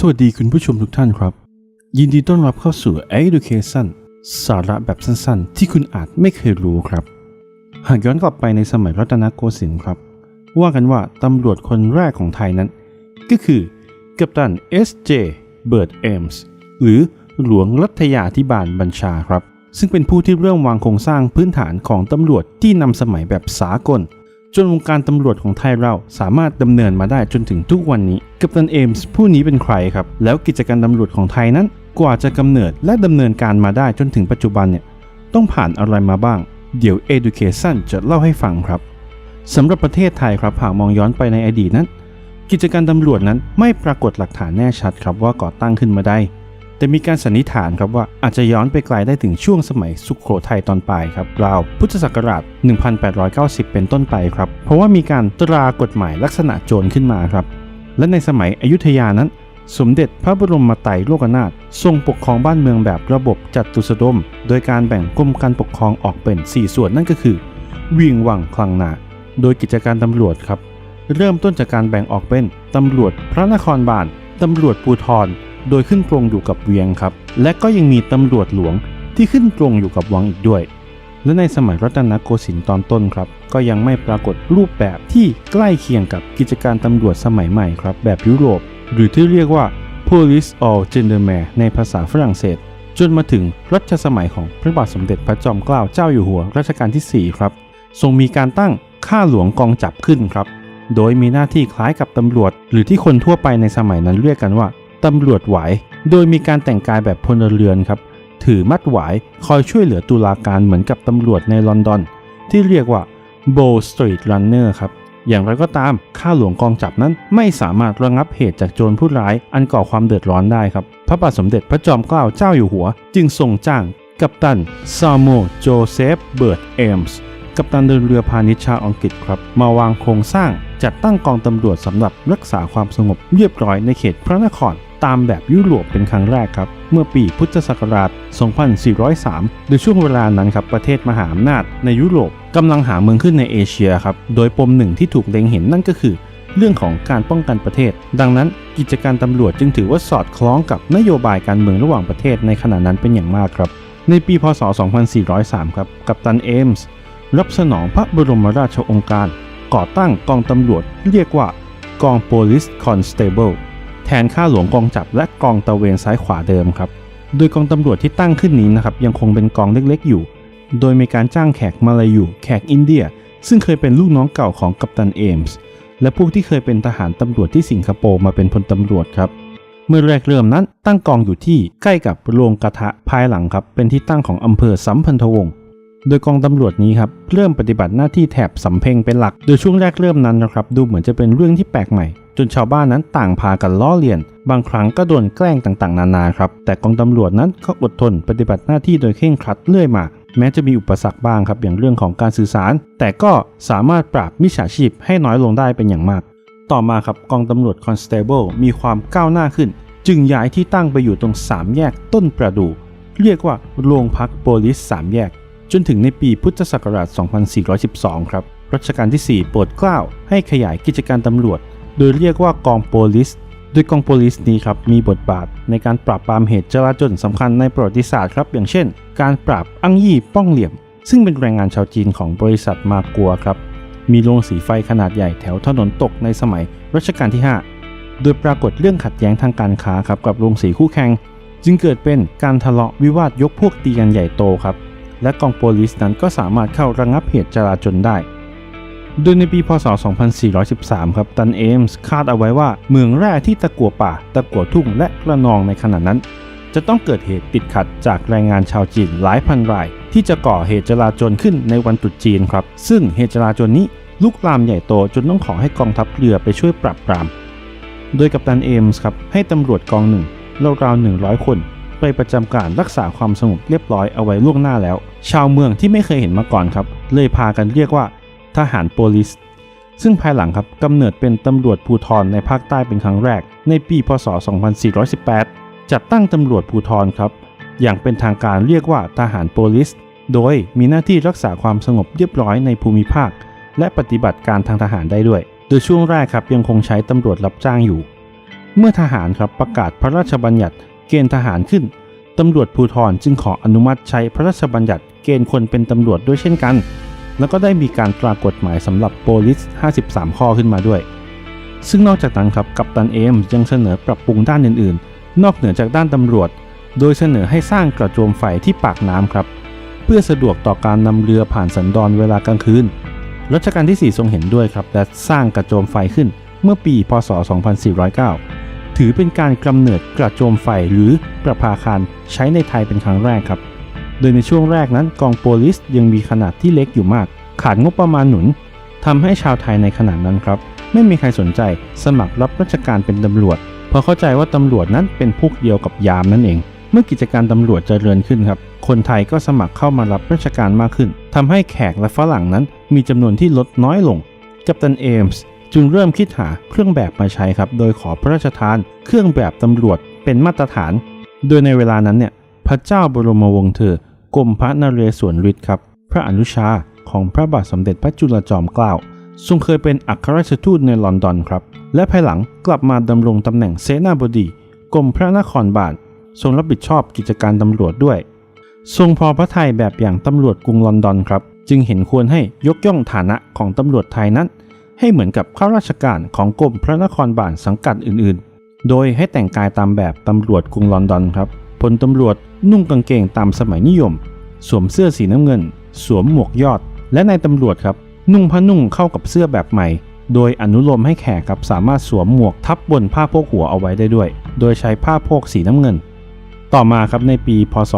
สวัสดีคุณผู้ชมทุกท่านครับ ยินดีต้อนรับเข้าสู่ Education สาระแบบสั้นๆ ที่คุณอาจไม่เคยรู้ครับ หากย้อนกลับไปในสมัยรัตนโกสินทร์ครับ ว่ากันว่าตำรวจคนแรกของไทยนั้น ก็คือกัปตัน S.J. เบิร์ดเอมส์หรือหลวงรัฐยาธิบาลบัญชาครับ ซึ่งเป็นผู้ที่เริ่มวางโครงสร้างพื้นฐานของตำรวจที่นำสมัยแบบสากล จนวงการตำรวจของไทยเราสามารถดำเนินมาได้จนถึงทุกวันนี้ กัปตันเอมส์ผู้นี้เป็นใครครับ แล้วกิจการตำรวจของไทยนั้น กว่าจะกำเนิดและดำเนินการมาได้จนถึงปัจจุบันเนี่ยต้องผ่านอะไรมาบ้าง เดี๋ยว Education จะเล่าให้ฟังครับสำหรับประเทศไทยครับหากมองย้อนไปในอดีตนั้น กิจการตำรวจนั้นไม่ปรากฏหลักฐานแน่ชัดครับว่าก่อตั้งขึ้นมาได้ แต่มีการสันนิษฐานครับว่าอาจจะย้อนไปไกลได้ถึงช่วงสมัยสุขโขทัยตอนปลายครับราวพุทธศักราช 1890 เป็นต้นไปครับ เพราะว่ามีการตรากฎหมายลักษณะโจรขึ้นมาครับ และในสมัยอยุธยานั้น สมเด็จพระบรมไตรโลกนาถทรงปกครองบ้านเมืองแบบระบบจัดตุสดม โดยการแบ่งกรมการปกครองออกเป็น 4 ส่วนนั่นก็คือเวียงวังคลังนา โดยกิจการตำรวจครับ เริ่มต้นจากการแบ่งออกเป็นตำรวจพระนครบาลตำรวจภูธร โดยขึ้นตรงอยู่กับเวียงครับ และก็ยังมีตำรวจหลวงที่ขึ้นตรงอยู่กับวังอีกด้วย และในสมัยรัตนโกสินทร์ตอนต้นครับ ก็ยังไม่ปรากฏรูปแบบที่ใกล้เคียงกับกิจการตำรวจสมัยใหม่ครับ แบบยุโรป หรือที่เรียกว่า police or gentleman ในภาษาฝรั่งเศส จนมาถึงรัชสมัยของพระบาทสมเด็จพระจอมเกล้าเจ้าอยู่หัวรัชกาลที่ 4 ครับ ทรงมีการตั้งข้าหลวงกองจับขึ้นครับ โดยมีหน้าที่คล้ายกับตำรวจ หรือที่คนทั่วไปในสมัยนั้นเรียกกันว่า ตำรวจหวาย โดยมีการแต่งกายแบบพลเรือนครับ ถือมัดหวายคอยช่วยเหลือตุลาการเหมือนกับตำรวจในลอนดอน ที่เรียกว่า Bow Street Runner ครับ อย่างไรก็ตาม ข้าหลวงกองจับนั้นไม่สามารถระงับเหตุจากโจรผู้ร้ายอันก่อความเดือดร้อนได้ครับ พระบาทสมเด็จพระจอมเกล้าเจ้าอยู่หัว จึงทรงจ้าง กัปตันซาโมโจเซฟเบิร์ดเอมส์กัปตันเดินเรือพาณิชย์ชาวอังกฤษครับ มาวางโครงสร้างจัดตั้งกองตำรวจสำหรับรักษาความสงบเรียบร้อยในเขตพระนคร ตามแบบยุโรปเป็นครั้งแรกครับ เมื่อปีพุทธศักราช 2403 โดยช่วงเวลานั้นครับประเทศมหาอำนาจในยุโรปกำลังหาเมืองขึ้นในเอเชียครับ โดยปมหนึ่งที่ถูกเล็งเห็นนั่นก็คือ เรื่องของการป้องกันประเทศ ดังนั้นกิจการตำรวจจึงถือว่าสอดคล้องกับนโยบายการเมืองระหว่างประเทศในขณะนั้นเป็นอย่างมากครับ ในปีพศ 2403 ครับกัปตันเอมส์รับสนองพระบรมราชโองการ ก่อตั้งกองตำรวจเรียกว่ากอง Police Constable แทนข้าหลวงกองจับและกองตะเวนซ้ายขวาเดิมครับ โดยกองตำรวจที่ตั้งขึ้นนี้นะครับยังคงเป็นกองเล็กๆอยู่ โดยมีการจ้างแขกมาลายูแขกอินเดีย ซึ่งเคยเป็นลูกน้องเก่าของกัปตันเอมส์และพวกที่เคยเป็นทหารตำรวจที่สิงคโปร์มาเป็นพลตำรวจครับ เมื่อแรกเริ่มนั้นตั้งกองอยู่ที่ใกล้กับโรงกระทะภายหลังครับเป็นที่ตั้งของอำเภอสัมพันธวงศ์ โดยกองตำรวจนี้ครับเริ่มปฏิบัติหน้าที่แถบสำเพ็งเป็นหลัก โดยช่วงแรกเริ่มนั้นนะครับ ดูเหมือนจะเป็นเรื่องที่แปลกใหม่ จนชาวบ้านนั้นต่างพากันล้อเลียน บางครั้งก็โดนแกล้งต่างๆ นานาครับ แต่กองตำรวจนั้นก็อดทนปฏิบัติหน้าที่โดยเคร่งครัดเรื่อยมา แม้จะมีอุปสรรคบ้างครับอย่างเรื่องของการสื่อสาร แต่ก็สามารถปราบมิจฉาชีพให้น้อยลงได้เป็นอย่างมาก ต่อมาครับกองตำรวจคอนสเตเบิลมีความก้าวหน้าขึ้น จึงย้ายที่ตั้งไปอยู่ตรงสามแยกต้นประดู่เรียกว่าโรงพักโปลิสสามแยก จนถึงในปีพุทธศักราช 2412 ครับ รัชกาลที่ 4 โปรดเกล้าให้ขยายกิจการตำรวจ โดยเรียกว่ากองโปลิส โดยกองโปลิสนี้ครับมีบทบาทในการปราบปรามเหตุจลาจลสำคัญในประวัติศาสตร์ครับอย่างเช่น การปราบอั้งยี่ป้องเหลี่ยม ซึ่งเป็นแรงงานชาวจีนของบริษัทมากัวครับมีโรงสีไฟขนาดใหญ่แถวถนนตกในสมัยรัชกาลที่ 5 โดยปรากฏเรื่องขัดแย้งทางการค้าครับกับโรงสีคู่แข่ง จึงเกิดเป็นการทะเลาะวิวาทยกพวกตีกันใหญ่โตครับ และกองโปลิสนั้นก็สามารถเข้าระงับเหตุจลาจลได้ โดยในปีพศ 2413 ครับตันเอมส์คาดเอาไว้ว่าเมืองแร่ที่ตะกัวป่า ตะกัวทุ่งและกระนองในขณะนั้น จะต้องเกิดเหตุติดขัดจากแรงงานชาวจีนหลายพันราย ที่จะก่อเหตุจลาจลขึ้นในวันตรุษจีนครับ ซึ่งเหตุจลาจลนี้ลุกลามใหญ่โตจนต้องขอให้กองทัพเรือไปช่วยปราบปราม โดยกัปตันเอมส์ครับให้ตำรวจกองหนึ่งราวๆ100 คน ไปประจำการรักษาความสงบเรียบร้อยเอาไว้ล่วงหน้าแล้ว ชาวเมืองที่ไม่เคยเห็นมาก่อนครับ เลยพากันเรียกว่า ทหารโปลิส ซึ่งภายหลังครับกำเนิดเป็นตำรวจภูธรในภาคใต้เป็นครั้งแรก ในปีพศ 2418 จัดตั้งตำรวจภูธรครับ อย่างเป็นทางการเรียกว่าทหารโปลิส โดยมีหน้าที่รักษาความสงบเรียบร้อยในภูมิภาค และปฏิบัติการทางทหารได้ด้วย โดยช่วงแรกครับยังคงใช้ตำรวจรับจ้างอยู่ เมื่อทหารครับประกาศพระราชบัญญัติ เกณฑ์ทหารขึ้น ตำรวจภูธรจึงขออนุมัติใช้พระราชบัญญัติเกณฑ์คนเป็นตำรวจด้วยเช่นกัน แล้วก็ได้มีการตรากฎหมายสำหรับโปลิส 53 ข้อขึ้นมาด้วย ซึ่งนอกจากนั้นครับกัปตันเอมยังเสนอปรับปรุงด้านอื่นๆ นอกเหนือจากด้านตำรวจ โดยเสนอให้สร้างกระโจมไฟที่ปากน้ำครับ เพื่อสะดวกต่อการนำเรือผ่านสันดอนเวลากลางคืนรัชกาลที่ 4 ทรงเห็นด้วยครับและสร้างกระโจมไฟขึ้นเมื่อปี พศ 2409 ถือเป็นการกำเนิดกระโจมไฟหรือประภาคารใช้ในไทยเป็นครั้งแรกครับ โดยในช่วงแรกนั้นกองโปลิสยังมีขนาดที่เล็กอยู่มาก ขาดงบประมาณหนุนทำให้ชาวไทยในขณะนั้นครับ ไม่มีใครสนใจสมัครรับราชการเป็นตำรวจ เพราะเข้าใจว่าตำรวจนั้นเป็นพวกเดียวกับยามนั่นเอง เมื่อกิจการตำรวจเจริญขึ้นครับ คนไทยก็สมัครเข้ามารับราชการมากขึ้นทำให้แขกและฝรั่งนั้น มีจำนวนที่ลดน้อยลงกัปตันเอมส์ จึงเริ่มคิดหาเครื่องแบบมาใช้ครับ โดยขอพระราชทานเครื่องแบบตำรวจเป็นมาตรฐาน โดยในเวลานั้นเนี่ยพระเจ้าบรมวงศ์เธอกรมพระนเรศวรฤทธิ์ครับ พระอนุชาของพระบาทสมเด็จพระจุลจอมเกล้าทรงเคยเป็นอัครราชทูตในลอนดอนครับ และภายหลังกลับมาดำรงตำแหน่งเสนาบดีกรมพระนครบาลทรงรับผิดชอบกิจการตำรวจด้วย ทรงพอพระทัยแบบอย่างตำรวจกรุงลอนดอนครับ จึงเห็นควรให้ยกย่องฐานะของตำรวจไทยนั้น ให้เหมือนกับข้าราชการของกรมพระนครบาลสังกัดอื่นๆ โดยให้แต่งกายตามแบบตำรวจกรุงลอนดอนครับพลตำรวจนุ่งกางเกงตามสมัยนิยม สวมเสื้อสีน้ำเงิน สวมหมวกยอด และนายตำรวจครับ นุ่งผ้านุ่งเข้ากับเสื้อแบบใหม่ โดยอนุโลมให้แขกครับสามารถสวมหมวกทับบนผ้าโพกหัวเอาไว้ได้ด้วย โดยใช้ผ้าโพกสีน้ำเงิน ต่อมาครับในปี พศ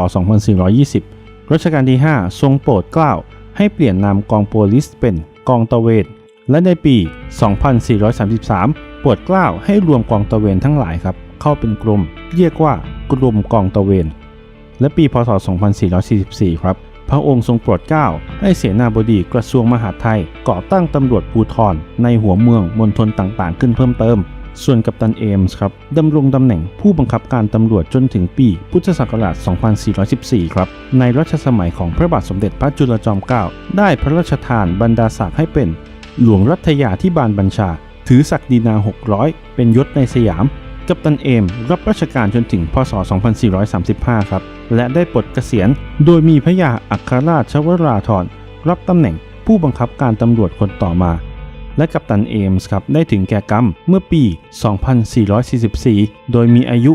2420 รัชกาลที่ 5 ทรงโปรดเกล้าให้เปลี่ยนนามกองโปลิสเป็นกองตะเวน และในปี 2433 โปรดเกล้าให้รวมกองตะเวนทั้งหลายครับ เข้าเป็นกรมเรียกว่ากรมกองตะเวน และปีพศ 2444 ครับ พระองค์ทรงโปรดเกล้าให้เสนาบดีกระทรวงมหาดไทยก่อตั้งตำรวจภูธรในหัวเมืองมณฑลต่างๆ ขึ้นเพิ่มเติม ส่วนกัปตันเอมส์ครับดำรงตำแหน่งผู้บังคับการตำรวจจนถึงปีพุทธศักราช 2414 ครับ ในรัชสมัยของพระบาทสมเด็จพระจุลจอมเกล้าได้พระราชทานบรรดาศักดิ์ให้เป็น หลวงรัฐยาธิบาลบัญชา ถือศักดินา 600 เป็นยศในสยาม กัปตันเอม รับราชการจนถึงพศ 2435 ครับ และได้ปลดเกษียณ โดยมีพระยาอัครราชวราธรรับตำแหน่งผู้บังคับการตำรวจคนต่อมา และกัปตันเอมส์ครับได้ถึงแก่กรรมเมื่อปี 2444 โดยมีอายุ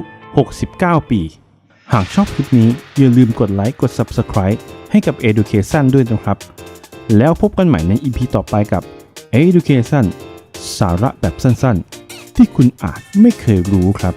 69 ปี หากชอบคลิปนี้อย่าลืมกดไลค์กด Subscribe ให้กับ Education ด้วยนะครับ แล้วพบกันใหม่ใน EP ต่อไปกับ Education สาระแบบสั้นๆ ที่คุณอาจไม่เคยรู้ครับ